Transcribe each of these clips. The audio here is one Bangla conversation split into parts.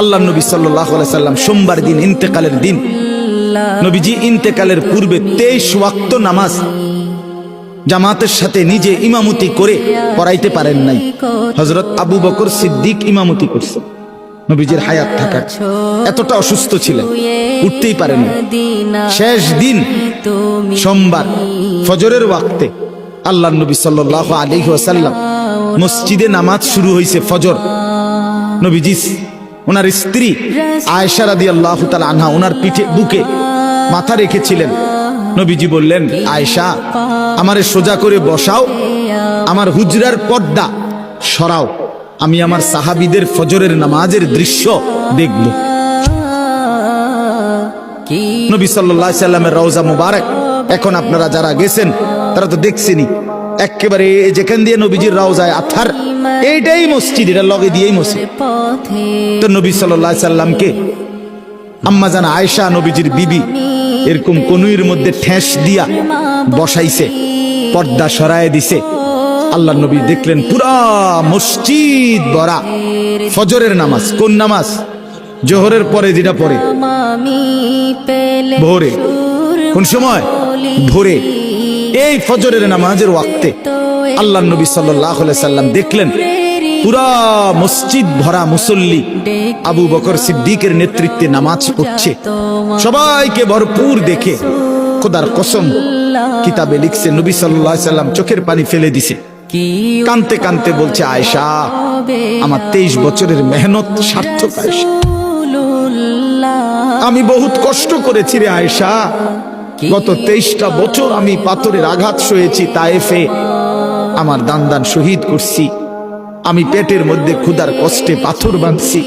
আল্লাহ নবী সাল্লাম সোমবার দিন, ইন্তেকালের দিন। নবীজি ইন্তেকালের পূর্বে তেইশ ওয়াক্ত নামাজ জামাতের সাথে নিজে ইমামতি করে পড়াইতে পারেন নাই। হজরত আবু বকর সিদ্দিক ইমামতি করছে। নবীজির হায়াত থাকা এতটা অসুস্থ ছিলেন, উঠতেই পারেন শেষ দিন সোমবার, ফজরের ওয়াক্তে আল্লাহ নবী সাল্লাহ আলী মসজিদে নামাজ শুরু হয়েছে ফজর। নবীজি, ওনার স্ত্রী আয়েশা রাদি আল্লাহ আনহা ওনার পিঠে বুকে মাথা রেখেছিলেন। নবীজি বললেন, আয়েশা, আমারে সোজা করে বসাও, আমার হুজরার পর্দা সরাও, আমি আমার সাহাবিদের ফজরের নামাজের দৃশ্য দেখব। নবী সাল্লাহ সাল্লামের রওজা মুবারক, এখন আপনারা যারা গেছেন, তারা তো দেখছেনই। একেবারে যেখান দিয়ে নবীজির রওজায় আথার এইটাই মসজিদ, এটা লগে দিয়েই মসজিদ। তো নবী সাল্লাহ সাল্লামকে আম্মা জানা আয়েশা নবীজির বিবি এরকম কনুইর মধ্যে ঠেস দিয়া বসাইছে, পর্দা সরায় দিছে। আল্লাহ নবী দেখলেন পুরা মসজিদ ভরা। ফজরের নামাজ, কোন নামাজ? জোহরের পরে যেটা পরে ভোরে, কোন সময়? ভোরে। এই ফজরের নামাজের ওয়াক্তে। আল্লাহ নবী সাল্লাম দেখলেন, পুরা মসজিদ ভরা মুসল্লি আবু বকর সিদ্দিকের নেতৃত্বে নামাজ পড়ছে। সবাইকে ভরপুর দেখে খোদার কসম কিতাবে লিখছে, নবী সাল্লাম চোখের পানি ফেলে দিছে। কানতে কানতে বলছে আয়সা আমার তেইশ বছরের মেহনত সার্থক আয়সা আমি বহুত কষ্ট করেছি রে আয়সা গত তেইশটা বছর আমি পাথরের আঘাত সয়েছি, তায়েফে আমার দান দান শহীদ করছি। আমি পেটের মধ্যে ক্ষুধার কষ্টে পাথর বাঁধছি।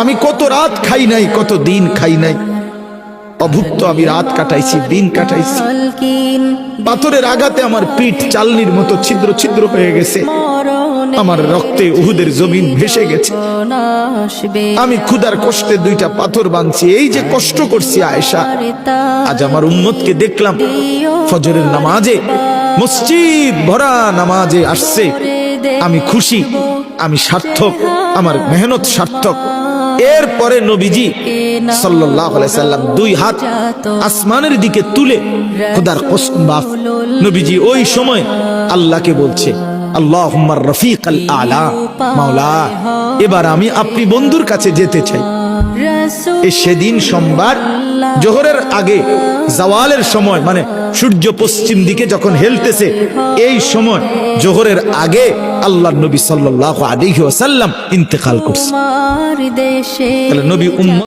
আমি কত রাত খাই নাই, কত দিন খাই নাই। অভুক্ত আমি রাত কাটাইছি, দিন কাটাইছি। পাথরের আঘাতে আমার পিঠ চালনির মতো ছিদ্র ছিদ্র হয়ে গেছে। আমার রক্তে উহুদের জমিন ভেসে গেছে। আমি ক্ষুধার কষ্টে দুইটা পাথর বাঁধছি। এই যে কষ্ট করছি আয়েশা, আজ আমার উম্মতকে দেখলাম। ফজরের নামাজে মসজিদ ভরা নামাজে আসছে। আমি খুশি, আমি সার্থক, আমার মেহনত সার্থক। এরপরে নবীজি সাল্লাম দুই হাত আসমানের দিকে তুলে, খোদার বাফ নবীজি ওই সময় আল্লাহকে বলছে আল্লাহ রফিক আলা, মাওলা, এবার আমি আপনি বন্ধুর কাছে যেতে চাই। সেদিন সোমবার জোহরের আগে জাওয়ালের সময় মানে সূর্য পশ্চিম দিকে যখন হেলতেছে এই সময় জোহরের আগে আল্লাহ নবী সাল্লাহ আলী ওসাল্লাম ইন্তেকাল করছে। নবী উম্মত